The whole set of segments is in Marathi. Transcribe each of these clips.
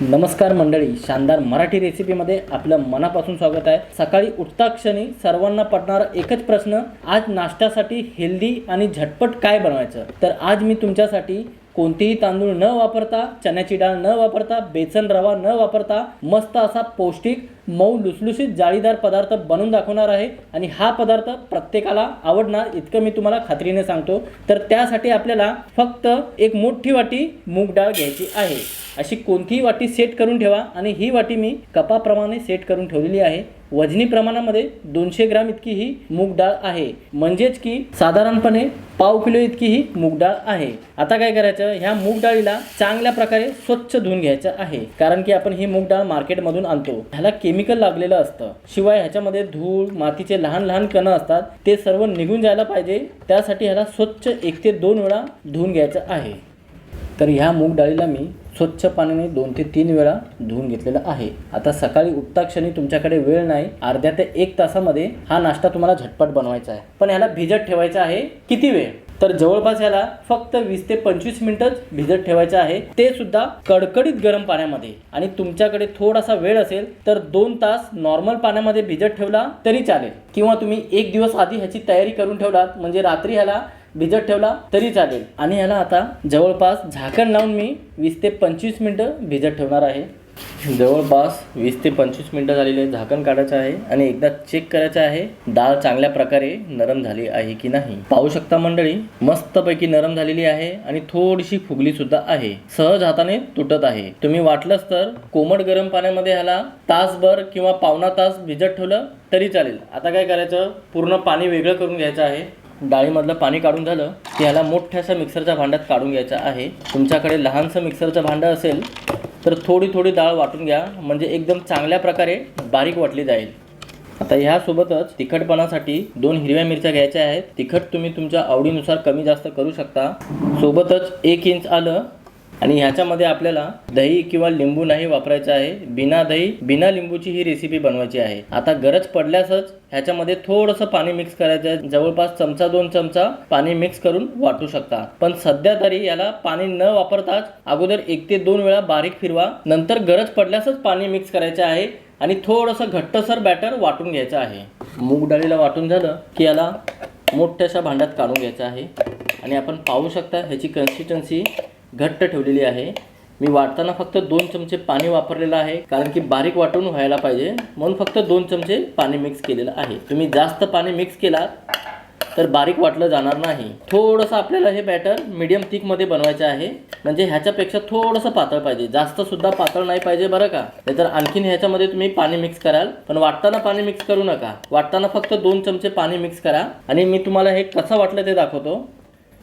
नमस्कार मंडळी शानदार मराठी रेसिपीमध्ये आपलं मनापासून स्वागत आहे. सकाळी उठता क्षणी सर्वांना पडणारा एकच प्रश्न आज नाश्त्यासाठी हेल्दी आणि झटपट काय बनवायचं? तर आज मी तुमच्यासाठी कोणतेही तांदूळ न वापरता चण्याची डाळ न वापरता बेसन रवा न वापरता मस्त असा पौष्टिक मऊ लुसलुशीत जाळीदार पदार्थ बनवून दाखवणार आहे आणि हा पदार्थ प्रत्येकाला आवडणार इतकं मी तुम्हाला खात्रीने सांगतो. तर त्यासाठी आपल्याला फक्त एक मोठी वाटी मूग डाळ घ्यायची आहे. अशी कोणतीही वाटी सेट करून ठेवा आणि ही वाटी मी कपाप्रमाणे सेट करून ठेवलेली आहे. वजनी प्रमाणामध्ये दोनशे ग्राम इतकी ही मूग डाळ आहे. म्हणजेच की साधारणपणे पाव किलो इतकी ही मूग डाळ आहे. आता काय करायचं? ह्या मूग डाळीला चांगल्या प्रकारे स्वच्छ धुवून घ्यायचं आहे. कारण की आपण ही मूग डाळ मार्केटमधून आणतो. ह्याला केमिकल लागलेलं असतं. शिवाय ह्याच्यामध्ये धूळ मातीचे लहान लहान कणं असतात. ते सर्व निघून जायला पाहिजे. त्यासाठी ह्याला स्वच्छ एक ते दोन वेळा धुवून घ्यायचं आहे. तर ह्या मूग डाळीला मी स्वच्छ पाण्याने दोन ते तीन वेळा धुवून घेतलेला आहे. आता सकाळी उठताक्षणी तुमच्याकडे वेळ नाही. अर्ध्या ते एक तासामध्ये हा नाश्ता तुम्हाला झटपट बनवायचा आहे. पण ह्याला भिजत ठेवायचा आहे. किती वेळ? तर जवळपास ह्याला फक्त वीस ते पंचवीस मिनिटच भिजत ठेवायचं आहे. ते सुद्धा कडकडीत गरम पाण्यामध्ये. आणि तुमच्याकडे थोडासा वेळ असेल तर दोन तास नॉर्मल पाण्यामध्ये भिजत ठेवला तरी चालेल. किंवा तुम्ही एक दिवस आधी ह्याची तयारी करून ठेवलात म्हणजे रात्री ह्याला भिजत ठेवला तरी चालेल. आणि ह्याला आता जवळपास झाकण लावून मी वीस ते पंचवीस मिनटं भिजत ठेवणार आहे. जवळपास वीस ते पंचवीस मिनटं झालेली आहे झाकण काढायचं आहे आणि एकदा चेक करायचं आहे डाळ चांगल्या प्रकारे नरम झाली आहे की नाही. पाहू शकता मंडळी मस्तपैकी नरम झालेली आहे आणि थोडीशी फुगली सुद्धा आहे. सहज हाताने तुटत आहे. तुम्ही वाटलंच तर कोमट गरम पाण्यामध्ये ह्याला तासभर किंवा पावणा तास भिजत ठेवलं तरी चालेल. आता काय करायचं? पूर्ण पाणी वेगळं करून घ्यायचं आहे. डाळीमधलं पाणी काढून झालं की ह्याला मोठ्याशा मिक्सरच्या भांड्यात काढून घ्यायचं आहे. तुमच्याकडे लहानसं मिक्सरचं भांडं असेल तर थोडी थोडी डाळ वाटून घ्या. म्हणजे एकदम चांगल्या प्रकारे बारीक वाटली जाईल. आता ह्यासोबतच तिखटपणासाठी दोन हिरव्या मिरच्या घ्यायच्या आहेत. तिखट तुम्ही तुमच्या आवडीनुसार कमी जास्त करू शकता. सोबतच एक इंच आलं आणि ह्याच्यामध्ये आपल्याला दही किंवा लिंबू नाही वापरायचं आहे. बिना दही बिना लिंबूची ही रेसिपी बनवायची आहे. आता गरज पडल्यासच ह्याच्यामध्ये थोडंसं पाणी मिक्स करायचं आहे. जवळपास चमचा दोन चमचा पाणी मिक्स करून वाटू शकता. पण सध्या तरी याला पाणी न वापरताच अगोदर एक ते दोन वेळा बारीक फिरवा. नंतर गरज पडल्यासच पाणी मिक्स करायचे आहे आणि थोडंसं घट्टसर बॅटर वाटून घ्यायचं आहे. मूग डाळीला वाटून झालं की याला मोठ्याशा भांड्यात काढून घ्यायचं आहे. आणि आपण पाहू शकता ह्याची कन्सिस्टन्सी घट्ट ठेवलेली आहे. मी वाटताना फक्त दोन चमचे पाणी वापरलेलं आहे कारण की बारीक वाटून व्हायला पाहिजे. म्हणून फक्त दोन चमचे पाणी मिक्स केलेलं आहे. तुम्ही जास्त पाणी मिक्स केलात तर बारीक वाटलं जाणार नाही. थोडंसं आपल्याला हे बॅटर मीडियम थिकमध्ये बनवायचं आहे. म्हणजे ह्याच्यापेक्षा थोडंसं पातळ पाहिजे. जास्त सुद्धा पातळ नाही पाहिजे बरं का? नाहीतर आणखीन ह्याच्यामध्ये तुम्ही पाणी मिक्स कराल. पण वाटताना पाणी मिक्स करू नका. वाटताना फक्त दोन चमचे पाणी मिक्स करा. आणि मी तुम्हाला हे कसं वाटलं ते दाखवतो.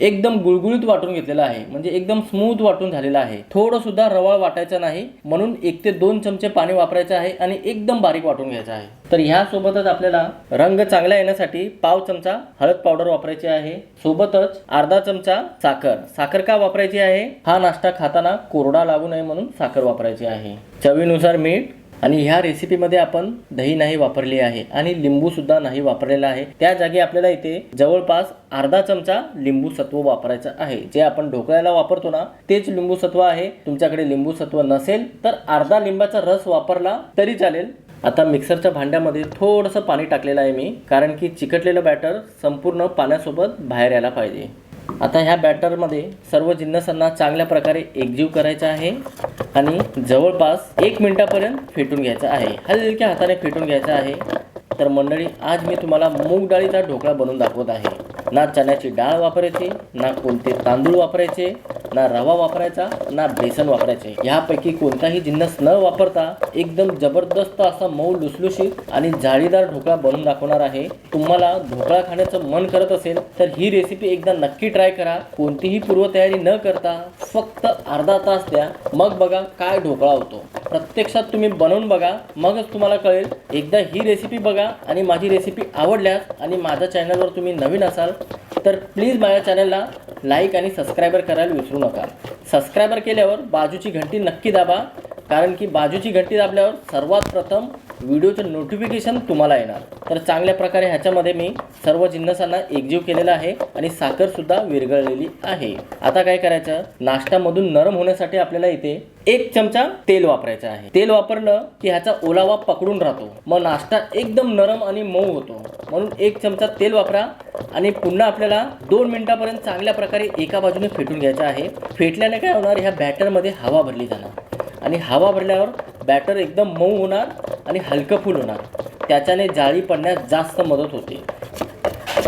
एकदम गुळगुळीत वाटून घेतलेला आहे. म्हणजे एकदम स्मूथ वाटून झालेला आहे. थोडं सुद्धा रवाळ वाटायचं नाही म्हणून एक ते दोन चमचे पाणी वापरायचं आहे आणि एकदम बारीक वाटून घ्यायचं आहे. तर ह्यासोबतच आपल्याला रंग चांगला येण्यासाठी पाव चमचा हळद पावडर वापरायची आहे. सोबतच अर्धा चमचा साखर. साखर का वापरायची आहे? हा नाश्ता खाताना कोरडा लागू नये म्हणून साखर वापरायची आहे. चवीनुसार मीठ आणि ह्या रेसिपीमध्ये आपण दही नाही वापरली आहे आणि लिंबूसुद्धा नाही वापरलेला आहे. त्या जागी आपल्याला इथे जवळपास अर्धा चमचा लिंबू सत्व वापरायचं आहे. जे आपण ढोकळ्याला वापरतो ना तेच लिंबू सत्व आहे. तुमच्याकडे लिंबू सत्व नसेल तर अर्धा लिंबाचा रस वापरला तरी चालेल. आता मिक्सरच्या भांड्यामध्ये थोडंसं पाणी टाकलेलं आहे मी कारण की चिकटलेलं बॅटर संपूर्ण पाण्यासोबत बाहेर यायला पाहिजे. आता ह्या बॅटरमध्ये सर्व जिन्नसांना चांगल्या प्रकारे एकजीव करायचा आहे आणि जवळपास एक मिनटापर्यंत फेटून घ्यायचं आहे. हलक्या हाताने फेटून घ्यायचं आहे. तर मंडळी आज मी तुम्हाला मूग डाळीचा ढोकळा बनवून दाखवत आहे. ना चण्याची डाळ वापरायची ना कोणते तांदूळ वापरायचे ना रवा वापरायचा ना बेसन वापरायचे. ह्यापैकी कोणताही जिन्नस न वापरता एकदम जबरदस्त असा मऊ लुसलुशीत आणि जाळीदार ढोकळा बनवून दाखवणार आहे. तुम्हाला ढोकळा खाण्याचं मन करत असेल तर ही रेसिपी एकदा नक्की ट्राय करा. कोणतीही पूर्वतयारी न करता फक्त अर्धा तास द्या. मग बघा काय ढोकळा होतो. प्रत्यक्षात तुम्ही बनवून बघा मगच तुम्हाला कळेल. एकदा ही रेसिपी बघा आणि माझी रेसिपी आवडल्यास आणि माझ्या चॅनलवर तुम्ही नवीन असाल तर प्लीज माझ्या चॅनलला लाईक आणि सबस्क्रायबर करायला विसरू नका. सबस्क्रायबर केल्यावर बाजूची घंटी नक्की दाबा. कारण की बाजूची घंटी दाबल्यावर सर्वात प्रथम व्हिडिओचं नोटिफिकेशन तुम्हाला येणार. तर चांगल्या प्रकारे ह्याच्यामध्ये मी सर्व जिन्नसांना एकजीव केलेला आहे आणि साखरसुद्धा विरघळलेली आहे. आता काय करायचं? नाश्त्यामधून नरम होण्यासाठी आपल्याला इथे एक चमचा तेल वापरायचं आहे. तेल वापरलं की ह्याचा ओलावा पकडून राहतो. मग नाश्ता एकदम नरम आणि मऊ होतो. म्हणून एक चमचा तेल वापरा आणि पुन्हा आपल्याला दोन मिनिटापर्यंत चांगल्या प्रकारे एका बाजूने फेटून घ्यायचं आहे. फेटल्याने काय होणार? ह्या बॅटरमध्ये हवा भरली जाणार. आणि हवा भरल्यावर बॅटर एकदम मऊ होणार आणि हलकं फुल होणार. त्याच्याने जाळी पडण्यास जास्त मदत होते.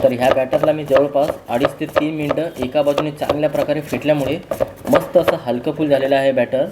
तर ह्या बॅटरला मी जवळपास अडीच ते तीन मिनटं एका बाजूने चांगल्या प्रकारे फेटल्यामुळे मस्त असं हलकं फुल झालेलं आहे बॅटर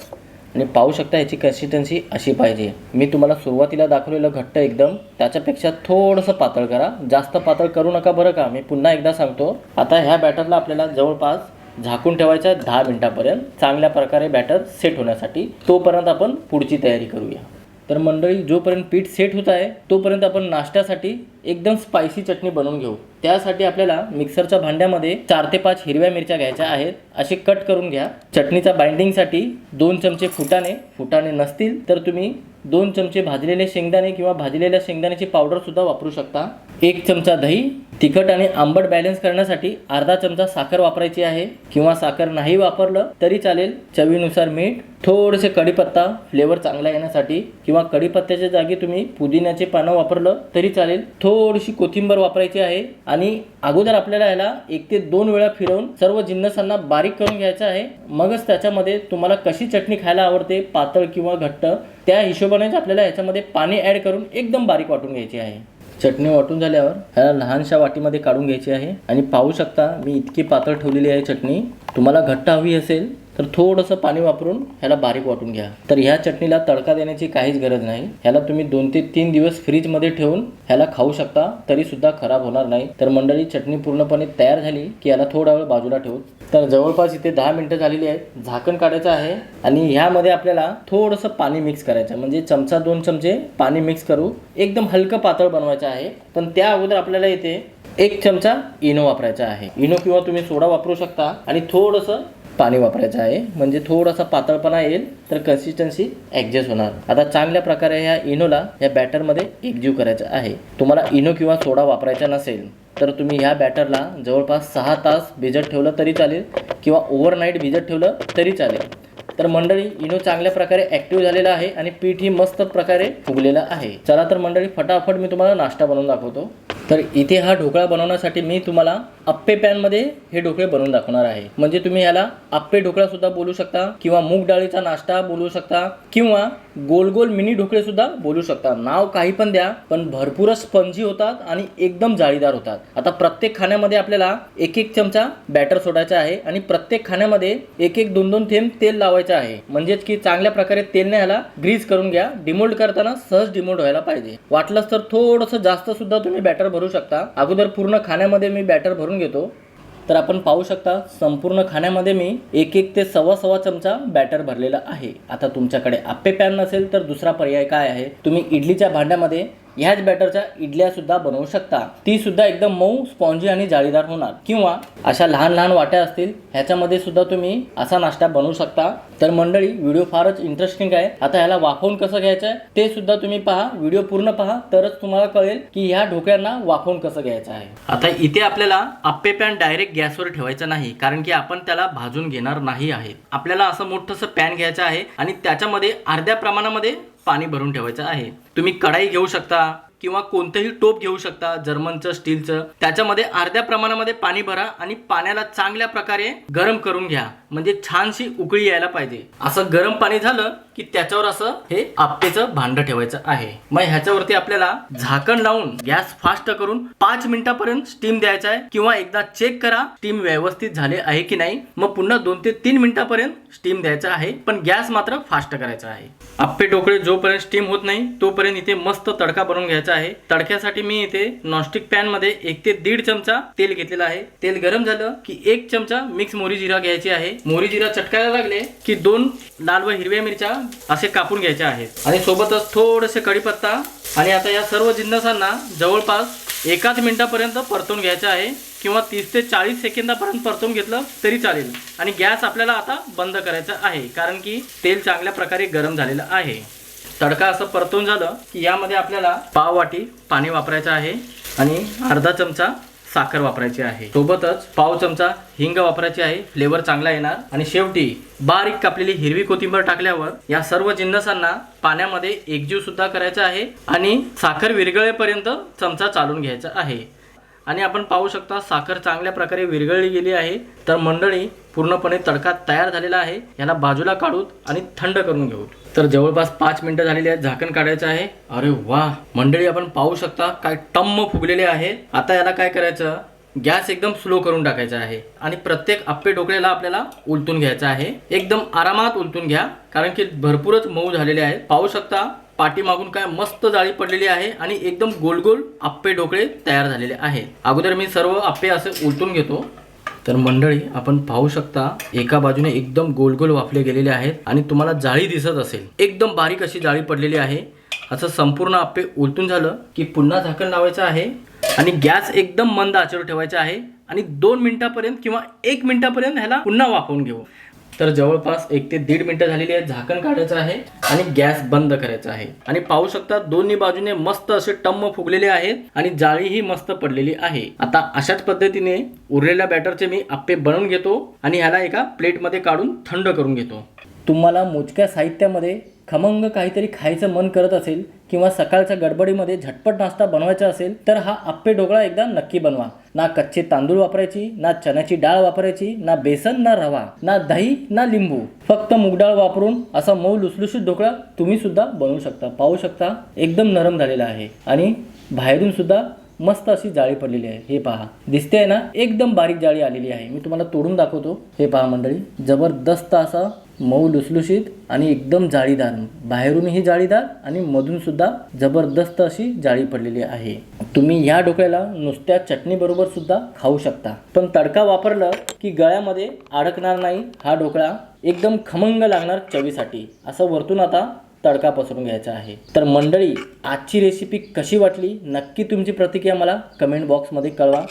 आणि पाहू शकता याची कन्सिस्टन्सी अशी पाहिजे. मी तुम्हाला सुरुवातीला दाखवलेलं घट्ट एकदम त्याच्यापेक्षा थोडंसं पातळ करा. जास्त पातळ करू नका बरं का? मी पुन्हा एकदा सांगतो. आता ह्या बॅटरला आपल्याला जवळपास झाकून ठेवायच्या दहा मिनटापर्यंत. चांगल्या प्रकारे बॅटर सेट होण्यासाठी तोपर्यंत आपण पुढची तयारी करूया. तर मंडळी जोपर्यंत पीठ सेट होत आहे तोपर्यंत आपण नाश्त्यासाठी एकदम स्पायसी चटणी बनवून घेऊ. त्यासाठी आपल्याला मिक्सरच्या भांड्यामध्ये चार ते पाच हिरव्या मिरच्या घ्यायच्या आहेत. असे कट करून घ्या. चटणीचा बाइंडिंगसाठी दोन चमचे फुटाणे. फुटाणे नसतील तर तुम्ही दोन चमचे भाजलेले शेंगदाणे किंवा भाजलेल्या शेंगदाण्याची पावडरसुद्धा वापरू शकता. एक चमचा दही तिखट आणि आंबट बॅलन्स करण्यासाठी अर्धा चमचा साखर वापरायची आहे. किंवा साखर नाही वापरलं तरी चालेल. चवीनुसार मीठ थोडेसे कढीपत्ता फ्लेवर चांगला येण्यासाठी किंवा कढीपत्त्याच्या जागी तुम्ही पुदिन्याचे पानं वापरलं तरी चालेल. थोडीशी कोथिंबर वापरायची आहे. आणि अगोदर आपल्याला याला एक ते दोन वेळा फिरवून सर्व जिन्नसांना बारीक करून घ्यायचं आहे. मगच त्याच्यामध्ये तुम्हाला कशी चटणी खायला आवडते पातळ किंवा घट्ट त्या हिशोबानेच आपल्याला याच्यामध्ये पाणी ॲड करून एकदम बारीक वाटून घ्यायची आहे. चटणी वाटून झाल्यावर ह्याला लहानशा वाटीमध्ये काढून घ्यायची आहे. आणि पाहू शकता मी इतकी पातळ ठेवलेली आहे चटणी. तुम्हाला घट्ट हवी असेल तर थोडंसं पाणी वापरून ह्याला बारीक वाटून घ्या. तर ह्या चटणीला तडका देण्याची काहीच गरज नाही. ह्याला तुम्ही दोन ते तीन दिवस फ्रीजमध्ये ठेवून ह्याला खाऊ शकता तरी सुद्धा खराब होणार नाही. तर मंडळी चटणी पूर्णपणे तयार झाली की याला थोडा वेळ बाजूला ठेवू. तर जवळपास इथे दहा मिनटं झालेली आहेत. झाकण काढायचं आहे आणि ह्यामध्ये आपल्याला थोडंसं पाणी मिक्स करायचं म्हणजे चमचा दोन चमचे पाणी मिक्स करू. एकदम हलकं पातळ बनवायचं आहे. पण त्या अगोदर आपल्याला इथे एक चमचा इनो वापरायचा आहे. इनो किंवा तुम्ही सोडा वापरू शकता आणि थोडंसं पाणी वापरायचं आहे. म्हणजे थोडासा पातळपणा येईल तर कन्सिस्टन्सी ॲडजस्ट होणार. आता चांगल्या प्रकारे ह्या इनोला या बॅटरमध्ये एकजीव करायचं आहे. तुम्हाला इनो किंवा सोडा वापरायचा नसेल तर तुम्ही ह्या बॅटरला जवळपास सहा तास भिजत ठेवलं तरी चालेल किंवा ओव्हरनाईट भिजत ठेवलं तरी चालेल. तर मंडळी इनो चांगल्या प्रकारे ॲक्टिव्ह झालेला आहे आणि पीठ ही मस्त प्रकारे फुगलेलं आहे. चला तर मंडळी फटाफट मी तुम्हाला नाश्ता बनवून दाखवतो. तर इथे हा ढोकळा बनवण्यासाठी मी तुम्हाला अप्पे पॅनमध्ये हे ढोकळे बनवून दाखवणार आहे. म्हणजे तुम्ही याला अप्पे ढोकळा सुद्धा बोलू शकता किंवा मूग डाळीचा नाश्ता बोलू शकता किंवा गोल गोल मिनी ढोकळे सुद्धा बोलू शकता. नाव काही पण द्या पण भरपूरच स्पंजी होतात आणि एकदम जाळीदार होतात. आता प्रत्येक खाण्यामध्ये आपल्याला एक एक चमचा बॅटर सोडायचा आहे आणि प्रत्येक खाण्यामध्ये एक एक दोन दोन थेंब तेल लावायचं आहे. म्हणजेच की चांगल्या प्रकारे तेलने ह्याला ग्रीज करून घ्या. डिमोल्ड करताना सहज डिमोल्ड व्हायला पाहिजे. वाटलंच तर थोडंसं जास्त सुद्धा तुम्ही बॅटर भरू शकता. अगोदर पूर्ण खाण्यामध्ये मी बॅटर भरून घेतो. तर आपण पाहू शकता संपूर्ण खाण्यामध्ये मी एक एक ते सव्वा सव्वा चमचा बॅटर भरलेला आहे. आता तुमच्याकडे आप्पे पॅन नसेल तर दुसरा पर्याय काय आहे? तुम्ही इडलीच्या भांड्यामध्ये ह्याच बॅटरच्या इडल्या सुद्धा बनवू शकता. ती सुद्धा एकदम मऊ स्पॉन्जी आणि जाळीदार होणार. किंवा अशा लहान लहान वाट्या असतील ह्याच्यामध्ये सुद्धा तुम्ही असा नाश्ता बनवू शकता. तर मंडळी व्हिडिओ फारच इंटरेस्टिंग आहे. आता ह्याला वाफवून कसं घ्यायचं आहे ते सुद्धा तुम्ही पहा. व्हिडिओ पूर्ण पहा तरच तुम्हाला कळेल की ह्या ढोकळ्यांना वाफवून कसं घ्यायचं आहे. आता इथे आपल्याला आप्पे पॅन डायरेक्ट गॅसवर ठेवायचं नाही कारण की आपण त्याला भाजून घेणार नाही आहे आपल्याला असं मोठंसं पॅन घ्यायचं आहे आणि त्याच्यामध्ये अर्ध्या प्रमाणामध्ये पाणी भरून ठेवायचं आहे. तुम्ही कढाई घेऊ शकता. किंवा कोणतंही टोप घेऊ शकता जर्मनचं स्टीलचं. त्याच्यामध्ये अर्ध्या प्रमाणामध्ये पाणी भरा आणि पाण्याला चांगल्या प्रकारे गरम करून घ्या. म्हणजे छानशी उकळी यायला पाहिजे. असं गरम पाणी झालं की त्याच्यावर असं हे आपटेचं भांड ठेवायचं आहे. मग ह्याच्यावरती आपल्याला झाकण लावून गॅस फास्ट करून पाच मिनिटापर्यंत स्टीम द्यायचा आहे किंवा एकदा चेक करा स्टीम व्यवस्थित झाले आहे की नाही. मग पुन्हा दोन ते तीन मिनिटापर्यंत स्टीम द्यायचा आहे पण गॅस मात्र फास्ट करायचा आहे. आप्पे ढोकळे जोपर्यंत स्टीम होत नाही तोपर्यंत इथे मस्त तडका बनवून घ्यायचा आहे. तडक्यासाठी मी इथे नॉनस्टिक पॅनमध्ये एक ते दीड चमचा तेल घेतलेलं आहे. तेल गरम झालं की एक चमचा मिक्स मोरी जिरा घ्यायची आहे. मोरी जिरा चटकायला लागले की दोन लाल व हिरव्या मिरच्या असे कापून घ्यायच्या आहेत. आणि सोबतच थोडेसे कढीपत्ता आणि आता या सर्व जिन्नसांना जवळपास एकाच मिनिटापर्यंत परतून घ्यायचं आहे किंवा तीस ते चाळीस सेकंदापर्यंत परतून घेतलं तरी चालेल. आणि गॅस आपल्याला आता बंद करायचा आहे कारण की तेल चांगल्या प्रकारे गरम झालेलं आहे. तडका असं परतून झालं की यामध्ये आपल्याला पाव वाटी पाणी वापरायचं आहे आणि अर्धा चमचा साखर वापरायची आहे. सोबतच पाव चमचा हिंग वापरायची आहे. फ्लेवर चांगला येणार. आणि शेवटी बारीक कापलेली हिरवी कोथिंबीर टाकल्यावर या सर्व जिन्नसांना पाण्यामध्ये एकजीव सुद्धा करायचा आहे आणि साखर विरगळेपर्यंत चमचा चालून घ्यायचा आहे. आणि आपण पाहू शकता साखर चांगल्या प्रकारे विरघळली गेली आहे. तर मंडळी पूर्णपणे तडका तयार झालेला आहे. याला बाजूला काढूत आणि थंड करून घेऊ. तर जवळपास पाच मिनिटं झालेली आहेत झाकण काढायचं आहे. अरे वा! मंडळी आपण पाहू शकता काय टम्म फुगलेले आहे. आता याला काय करायचं? गॅस एकदम स्लो करून टाकायचा आहे. आणि प्रत्येक आप्पे ढोकळ्याला आपल्याला उलटून घ्यायचं आहे. एकदम आरामात उलटून घ्या कारण की भरपूरच मऊ झालेले आहेत. पाहू शकता पाठीमागून काय मस्त जाळी पडलेली आहे आणि एकदम गोल गोल आप्पे ढोकळे तयार झालेले आहेत. अगोदर मी सर्व आप्पे असे उलटून घेतो. तर मंडळी आपण पाहू शकता एका बाजूने एकदम गोल गोल वाफले गेलेले आहेत आणि तुम्हाला जाळी दिसत असेल. एकदम बारीक अशी जाळी पडलेली आहे. असं संपूर्ण आप्पे उलटून झालं की पुन्हा झाकण लावायचं आहे आणि गॅस एकदम मंद आचेवर ठेवायचा आहे आणि दोन मिनिटापर्यंत किंवा एक मिनिटापर्यंत ह्याला पुन्हा वाफवून घेऊ. तर जवळपास एक ते दीड मिनिटं झालेली आहेत झाकण काढायचं आहे आणि गॅस बंद करायचा आहे. आणि पाहू शकता दोन्ही बाजूने मस्त असे टम्म फुगलेले आहेत आणि जाळीही मस्त पडलेली आहे. आता अशाच पद्धतीने उरलेल्या बॅटरचे मी आप्पे बनवून घेतो आणि ह्याला एका प्लेटमध्ये काढून थंड करून घेतो. तुम्हाला मोजक्या साहित्यामध्ये खमंग काहीतरी खायचं मन करत असेल किंवा सकाळच्या गडबडीमध्ये झटपट नाश्ता बनवायचा असेल तर हा आप्पे ढोकळा एकदा नक्की बनवा. ना कच्चे तांदूळ वापरायची ना चण्याची डाळ वापरायची ना बेसन ना रवा ना दही ना लिंबू. फक्त मूगडाळ वापरून असा मऊ लुसलुशीत ढोकळा तुम्ही सुद्धा बनवू शकता पाहू शकता एकदम नरम झालेला आहे आणि बाहेरून सुद्धा मस्त अशी जाळी पडलेली आहे. हे पहा दिसते ना एकदम बारीक जाळी आलेली आहे. मी तुम्हाला तोडून दाखवतो. हे पहा मंडळी जबरदस्त असा मऊ लुसलुशीत आणि एकदम जाळीदार. बाहेरूनही जाळीदार आणि मधूनसुद्धा जबरदस्त अशी जाळी पडलेली आहे. तुम्ही ह्या ढोकळ्याला नुसत्या चटणीबरोबर सुद्धा खाऊ शकता. पण तडका वापरलं की गळ्यामध्ये अडकणार नाही हा ढोकळा एकदम खमंग लागणार चवीसाठी. असं वरतून आता तडका पसरून घ्यायचा आहे. तर मंडळी आजची रेसिपी कशी वाटली? नक्की तुमची प्रतिक्रिया मला कमेंट बॉक्समध्ये कळवा.